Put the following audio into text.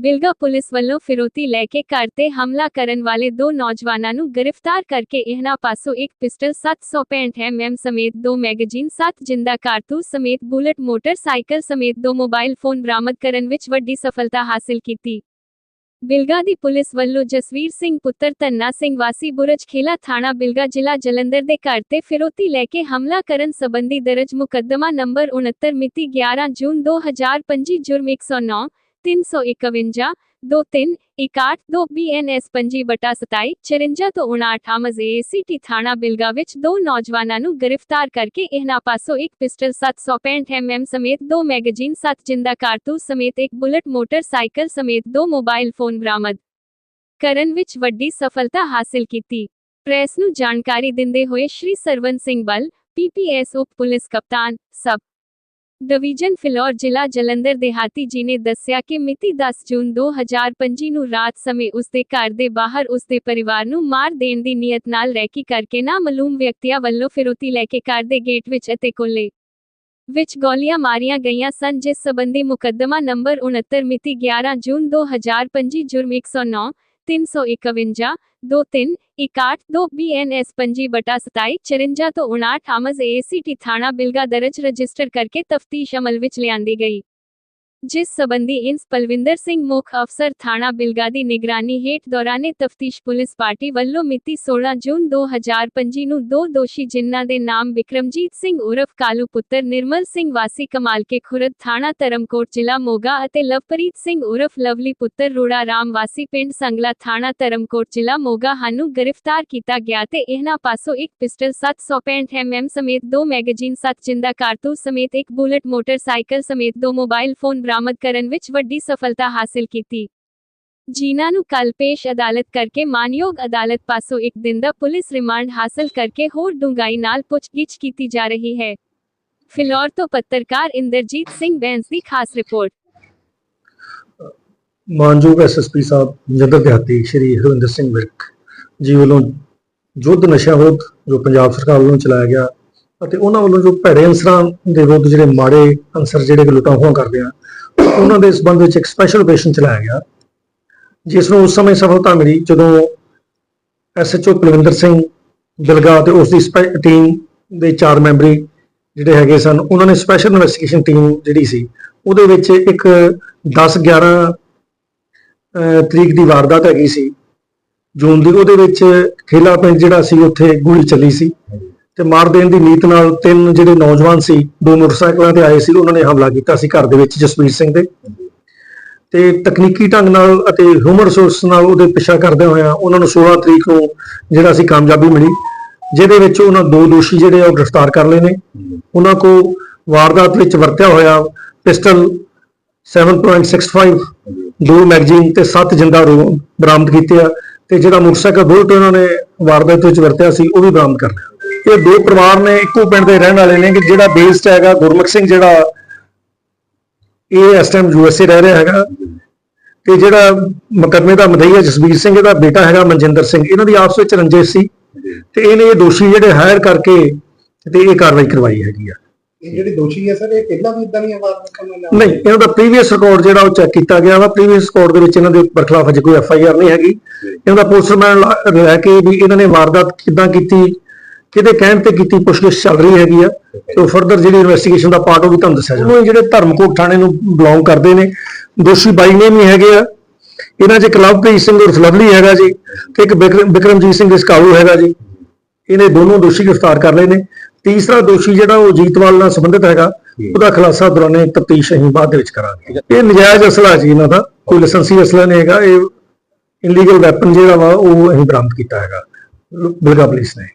Bilga police ਵੱਲੋਂ ਫਿਰੋਤੀ ਲੈ ਕੇ ਘਰ ਤੇ ਹਮਲਾ ਕਰਨ ਵਾਲੇ ਦੋ ਨੌਜਵਾਨਾਂ ਨੂੰ ਗ੍ਰਿਫਤਾਰ ਕਰਕੇ ਇਹਨਾਂ ਪਾਸੋਂ ਇੱਕ ਪਿਸਟਲ 765 ਐਮਐਮ ਸਮੇਤ ਦੋ ਮੈਗਜ਼ੀਨ 7 ਜਿੰਦਾ ਕਾਰਤੂਸ ਸਮੇਤ ਬੁਲਟ, ਮੋਟਰਸਾਈਕਲ ਸਮੇਤ ਦੋ ਮੋਬਾਈਲ ਫੋਨ ਬਰਾਮਦ ਕਰਨ ਵਿੱਚ ਵੱਡੀ ਸਫਲਤਾ ਹਾਸਲ ਕੀਤੀ। ਬਿਲਗਾ ਦੀ ਪੁਲਿਸ ਵੱਲੋਂ ਜਸਵੀਰ ਸਿੰਘ, ਪੁੱਤਰ ਧੰਨਾ ਸਿੰਘ, ਵਾਸੀ ਬੁਰਜ ਖੇਲਾ ਥਾਣਾ ਬਿਲਗਾ ਜ਼ਿਲ੍ਹਾ ਜਲੰਧਰ ਦੇ ਘਰ ਤੇ ਫਿਰੋਤੀ ਲੈ ਕੇ ਹਮਲਾ ਕਰਨ ਸੰਬੰਧੀ ਦਰਜ ਮੁਕੱਦਮਾ ਨੰਬਰ 69 ਮਿਤੀ 11 ਜੂਨ 2025 ਜੁਰਮ 109 351 23 61 2 ਬੀਐਨਐਸ 25 ਬਟਾ 27 54 ਤੋਂ 59 ਆਮਜ਼ ਏਸੀਟੀ ਥਾਣਾ ਬਿਲਗਾ ਵਿੱਚ ਦੋ ਨੌਜਵਾਨਾਂ ਨੂੰ ਗ੍ਰਿਫਤਾਰ ਕਰਕੇ ਇਹਨਾਂ ਪਾਸੋਂ ਇੱਕ ਪਿਸਟਲ 765 ਐਮਐਮ ਸਮੇਤ ਦੋ ਮੈਗਜ਼ੀਨ 7 ਜਿੰਦਾ ਕਾਰਤੂਸ ਸਮੇਤ ਇੱਕ ਬੁਲਟ ਮੋਟਰਸਾਈਕਲ ਸਮੇਤ ਦੋ ਮੋਬਾਈਲ ਫੋਨ ਬਰਾਮਦ ਕਰਨ ਵਿੱਚ ਵੱਡੀ ਸਫਲਤਾ ਹਾਸਲ ਕੀਤੀ। ਪ੍ਰੈਸ ਨੂੰ ਜਾਣਕਾਰੀ ਦਿੰਦੇ ਹੋਏ ਸ਼੍ਰੀ ਸਰਵਨ ਸਿੰਘ ਬਲ ਪੀਪੀਐਸ ਉਪ ਪੁਲਿਸ ਕਪਤਾਨ, ਸਬ ਡਿਵੀਜ਼ਨ ਫਿਲੌਰ ਜ਼ਿਲ੍ਹਾ ਜਲੰਧਰ ਦੇਹਾਤੀ ਜੀ ਨੇ ਦੱਸਿਆ ਕਿ ਮਿਤੀ 10 ਜੂਨ 2025 ਨੂੰ ਰਾਤ ਸਮੇਂ ਉਸ ਘਰ ਦੇ ਬਾਹਰ ਉਸਦੇ ਪਰਿਵਾਰ ਨੂੰ ਮਾਰ ਦੇਣ ਦੀ ਨੀਅਤ ਨਾਲ ਰੈਕੀ ਕਰਕੇ ਨਾ ਮਾਲੂਮ ਵਿਅਕਤੀਆਂ ਵੱਲੋਂ ਫਿਰੋਤੀ ਲੈ ਕੇ ਘਰ ਦੇ ਗੇਟ ਵਿੱਚ ਅਤੇ ਕੋਲੇ ਵਿੱਚ ਗੋਲੀਆਂ ਮਾਰੀਆਂ ਗਈਆਂ ਸਨ, ਜਿਸ ਸਬੰਧੀ ਮੁਕੱਦਮਾ ਨੰਬਰ 69 ਮਿਤੀ 11 ਜੂਨ 2025 ਜੁਰਮ 109 351 23 61 2 ਬੀਐਨਐਸ 25 ਬਟਾ 27 54 ਤੋਂ 59 ਆਮਜ਼ ਏਸੀਟੀ ਥਾਣਾ ਬਿਲਗਾ ਦਰਜ ਰਜਿਸਟਰ ਕਰਕੇ ਤਫਤੀਸ਼ ਅਮਲ ਵਿੱਚ ਲਿਆਂਦੀ ਗਈ। ਜਿਸ ਸੰਬੰਧੀ ਇੰਸ ਪਲਵਿੰਦਰ ਸਿੰਘ ਮੁੱਖ ਅਫਸਰ ਥਾਣਾ ਬਿਲਗਾ ਦੀ ਨਿਗਰਾਨੀ ਹੇਠ ਦੌਰਾਨੇ ਤਫਤੀਸ਼ ਪੁਲਿਸ ਪਾਰਟੀ ਵੱਲੋਂ ਮਿਤੀ 16 ਜੂਨ 2025 ਨੂੰ ਦੋ ਦੋਸ਼ੀ ਜਿਨ੍ਹਾਂ ਦੇ ਨਾਮ ਵਿਕਰਮਜੀਤ ਸਿੰਘ ਉਰਫ ਕਾਲੂ ਪੁੱਤਰ ਨਿਰਮਲ ਸਿੰਘ ਵਾਸੀ ਕਮਾਲ ਕੇ ਖੁਰਦ ਥਾਣਾ ਧਰਮਕੋਟ ਜ਼ਿਲ੍ਹਾ ਮੋਗਾ ਅਤੇ ਲਵਪ੍ਰੀਤ ਸਿੰਘ ਉਰਫ ਲਵਲੀ ਪੁੱਤਰ ਰੋੜਾ ਰਾਮ ਵਾਸੀ ਪਿੰਡ ਸੰਗਲਾ ਥਾਣਾ ਧਰਮਕੋਟ ਜ਼ਿਲ੍ਹਾ ਮੋਗਾ ਹਨ ਨੂੰ ਗ੍ਰਿਫਤਾਰ ਕੀਤਾ ਗਿਆ ਤੇ ਇਹਨਾਂ ਪਾਸੋਂ ਇੱਕ ਪਿਸਟਲ 765 ਐਮਐਮ ਸਮੇਤ ਦੋ ਮੈਗਜ਼ੀਨ ਸੱਤ ਜਿੰਦਾ ਕਾਰਤੂਸ ਸਮੇਤ ਇੱਕ ਬੁਲਟ ਮੋਟਰਸਾਈਕਲ ਸਮੇਤ ਦੋ ਮੋਬਾਈਲ ਫੋਨ ਬਰਾਮਦ ਕਰਨ ਵਿੱਚ ਵੱਡੀ ਸਫਲਤਾ ਹਾਸਲ ਕੀਤੀ। ਜਿਨ੍ਹਾਂ ਨੂੰ ਕੱਲ ਪੇਸ਼ ਅਦਾਲਤ ਕਰਕੇ ਮਾਨਯੋਗ ਅਦਾਲਤ ਪਾਸੋਂ ਇੱਕ ਦਿਨ ਦਾ ਪੁਲਿਸ ਰਿਮਾਂਡ ਹਾਸਲ ਕਰਕੇ ਹੋਰ ਡੂੰਘਾਈ ਨਾਲ ਪੁੱਛਗਿੱਛ ਕੀਤੀ ਜਾ ਰਹੀ ਹੈ। ਫਿਲੌਰ ਤੋਂ ਪੱਤਰਕਾਰ ਇੰਦਰਜੀਤ ਸਿੰਘ ਬੈਂਸ ਦੀ ਖਾਸ ਰਿਪੋਰਟ। ਮਾਨਯੋਗ ਐਸਐਸਪੀ ਸਾਹਿਬ ਜਦਰ ਦਿਹਾਤੀ ਸ਼੍ਰੀ ਹਰਵਿੰਦਰ ਸਿੰਘ ਵਿਰਕ ਜੀ ਵੱਲੋਂ ਯੁੱਧ ਨਸ਼ਾ ਵਿਰੁੱਧ ਜੋ ਪੰਜਾਬ ਸਰਕਾਰ ਵੱਲੋਂ ਚਲਾਇਆ ਗਿਆ ਅਤੇ ਉਹਨਾਂ ਵੱਲੋਂ ਜੋ ਭੈੜੇ ਅਨਸਰਾਂ ਦੇ ਵਿਰੁੱਧ ਜਿਹੜੇ ਮਾੜੇ ਅਨਸਰ ਜਿਹੜੇ ਕਿ ਲੁੱਟਾਂ ਖੋਹਾਂ ਕਰਦੇ ਆ, ਉਹਨਾਂ ਦੇ ਸਬੰਧ ਵਿੱਚ ਇੱਕ ਸਪੈਸ਼ਲ ਆਪਰੇਸ਼ਨ ਚਲਾਇਆ ਗਿਆ, ਜਿਸ ਨੂੰ ਉਸ ਸਮੇਂ ਸਫਲਤਾ ਮਿਲੀ ਜਦੋਂ ਐਸਐਚਓ ਕੁਲਵਿੰਦਰ ਸਿੰਘ ਦਿਲਗਾ ਤੇ ਉਸ ਦੀ ਟੀਮ ਦੇ ਚਾਰ ਮੈਂਬਰੀ ਜਿਹੜੇ ਹੈਗੇ ਸਨ, ਉਹਨਾਂ ਨੇ ਸਪੈਸ਼ਲ ਇਨਵੈਸਟੀਗੇਸ਼ਨ ਟੀਮ ਜਿਹੜੀ ਸੀ, ਉਹਦੇ ਵਿੱਚ ਇੱਕ 10 11 ਤਰੀਕ ਦੀ ਵਾਰਦਾਤ ਹੈਗੀ ਸੀ, ਜੂਨ ਦੀ, ਉਹਦੇ ਵਿੱਚ ਖੇਲਾ ਪਿੰਡ ਜਿਹੜਾ ਸੀ, ਉੱਥੇ ਗੋਲੀ ਚੱਲੀ ਸੀ। ਤੇ ਮਾਰ ਦੇਣ ਦੀ ਨੀਤ ਨਾਲ ਤਿੰਨ ਜਿਹੜੇ ਨੌਜਵਾਨ ਸੀ, ਦੋ ਮੋਟਰਸਾਈਕਲਾਂ ਤੇ ਆਏ ਸੀ, ਉਹਨਾਂ ਨੇ ਹਮਲਾ ਕੀਤਾ ਸੀ ਘਰ ਦੇ ਵਿੱਚ ਜਸਵੀਰ ਸਿੰਘ ਦੇ। ਤੇ ਤਕਨੀਕੀ ਢੰਗ ਨਾਲ ਅਤੇ ਹਿਊਮਨ ਰਿਸੋਰਸ ਨਾਲ ਉਹਦੇ ਪਿੱਛਾ ਕਰਦੇ ਹੋਇਆ ਉਹਨਾਂ ਨੂੰ 16 ਤਰੀਕ ਨੂੰ ਜਿਹੜਾ ਸੀ ਕਾਮਯਾਬੀ ਮਿਲੀ, ਜਿਹਦੇ ਵਿੱਚ ਉਹਨਾਂ ਦੋ ਦੋਸ਼ੀ ਜਿਹੜੇ ਆ ਉਹ ਗ੍ਰਿਫਤਾਰ ਕਰ ਲਏ ਨੇ। ਉਹਨਾਂ ਕੋ ਵਾਰਦਾਤ ਵਿੱਚ ਵਰਤਿਆ ਹੋਇਆ ਪਿਸਟਲ 7.65 ਦੋ ਮੈਗਜ਼ੀਨ ਤੇ 7 ਜਿੰਦਾ ਰੋ, ਬਰਾਮਦ ਕੀਤੇ ਆ। ਤੇ ਜਿਹੜਾ ਮੋਟਰਸਾਈਕਲ ਬੁਲਟ ਉਹਨਾਂ ਨੇ ਵਾਰਦਾਤ ਵਿੱਚ ਵਰਤਿਆ ਸੀ, ਉਹ ਵੀ ਬਰਾਮਦ ਕਰ ਲਿਆ। ਇਹ ਦੋ ਪਰਿਵਾਰ ਨੇ ਇੱਕੋ ਪਿੰਡ ਦੇ ਰਹਿਣ ਵਾਲੇ ਨੇ ਕਿ ਜਿਹੜਾ ਬੇਸਡ ਹੈਗਾ, ਗੁਰਮੁਖ ਸਿੰਘ ਜਿਹੜਾ, ਇਹ ਇਸ ਟਾਈਮ ਯੂਐਸਏ ਰਹਿ ਰਿਹਾ ਹੈਗਾ। ਤੇ ਜਿਹੜਾ ਮੁਕੱਦਮੇ ਦਾ ਮਦਈਆ ਜਸਬੀਰ ਸਿੰਘ, ਇਹਦਾ ਬੇਟਾ ਹੈਗਾ ਮਨਜਿੰਦਰ ਸਿੰਘ, ਇਹਨਾਂ ਦੀ ਆਪਸ ਵਿੱਚ ਰੰਜਿਸ਼ ਸੀ। ਤੇ ਇਹਨੇ ਇਹ ਦੋਸ਼ੀ ਜਿਹੜੇ ਹਾਇਰ ਕਰਕੇ ਤੇ ਇਹ ਕਾਰਵਾਈ ਕਰਵਾਈ ਹੈਗੀ ਆ। ਇਹ ਜਿਹੜੇ ਦੋਸ਼ੀ ਹੈ ਸਰ, ਇਹ ਪਹਿਲਾਂ ਵੀ ਇਦਾਂ ਦੀਆਂ ਵਾਰਦਾਤਾਂ ਨਾਲ ਨਹੀਂ ਇਹਨਾਂ ਦਾ ਪ੍ਰੀਵੀਅਸ ਰਿਕਾਰਡ ਜਿਹੜਾ ਉਹ ਚੈੱਕ ਕੀਤਾ ਗਿਆ ਵਾ। ਪ੍ਰੀਵੀਅਸ ਰਿਕਾਰਡ ਦੇ ਵਿੱਚ ਇਹਨਾਂ ਦੇ ਬਰਖਲਾਫ ਅਜੇ ਕੋਈ ਐਫ ਆਈ ਆਰ ਨਹੀਂ ਹੈਗੀ। ਇਹਨਾਂ ਦਾ ਪੋਸਟਰਮੈਨ ਲੈ ਕੇ ਵੀ ਇਹਨਾਂ ਨੇ ਵਾਰਦਾਤ ਕਿੱਦਾਂ ਕੀਤੀ, ਕਿਹਦੇ ਕਹਿਣ ਤੇ ਕੀਤੀ, ਪੁੱਛਗਿੱਛ ਚੱਲ ਰਹੀ ਹੈਗੀ ਆ। ਤੇ ਫਰਦਰ ਜਿਹੜੀ ਇਨਵੈਸਟੀਗੇਸ਼ਨ ਦਾ ਪਾਰਟ ਉਹ ਵੀ ਤੁਹਾਨੂੰ ਦੱਸਿਆ ਜਾਊਗਾ। ਉਹ ਜਿਹੜੇ ਧਰਮਕੋਟ ਥਾਣੇ ਨੂੰ ਬਿਲੋਂਗ ਕਰਦੇ ਨੇ, ਦੋਸ਼ੀ ਬਾਈ ਨੇਮ ਹੀ ਹੈਗੇ ਆ। ਇਹਨਾਂ 'ਚ ਇੱਕ ਸਿੰਘ ਉਰਫ ਲਵਲੀ ਹੈਗਾ ਜੀ, ਤੇ ਇੱਕ ਬਿਕਰਮ- ਬਿਕਰਮਜੀਤ ਸਿੰਘ ਇਸਕਾਲੂ ਹੈਗਾ ਜੀ। ਇਹਨੇ ਦੋਨੋਂ ਦੋਸ਼ੀ ਗ੍ਰਿਫਤਾਰ ਕਰ ਲਏ ਨੇ। ਤੀਸਰਾ ਦੋਸ਼ੀ ਜਿਹੜਾ ਉਹ ਜੀਤਵਾਲ ਨਾਲ ਸੰਬੰਧਿਤ ਹੈਗਾ ਉਹਦਾ ਖੁਲਾਸਾ ਦੌਰਾਨੇ ਤਫਤੀਸ਼ ਅਸੀਂ ਬਾਅਦ ਦੇ ਵਿੱਚ ਕਰਾਂਗੇ। ਇਹ ਨਜਾਇਜ਼ ਅਸਲਾ ਜੀ ਇਹਨਾਂ ਦਾ ਕੋਈ ਲਾਇਸੈਂਸੀ ਅਸਲਾ ਨਹੀਂ ਹੈਗਾ ਇਹ ਇਲੀਗਲ ਵੈਪਨ ਜਿਹੜਾ ਵਾ ਉਹ ਅਸੀਂ ਬਰਾਮਦ ਕੀਤਾ ਹੈਗਾ ਬਿਲਗਾ ਪੁਲਿਸ ਨੇ।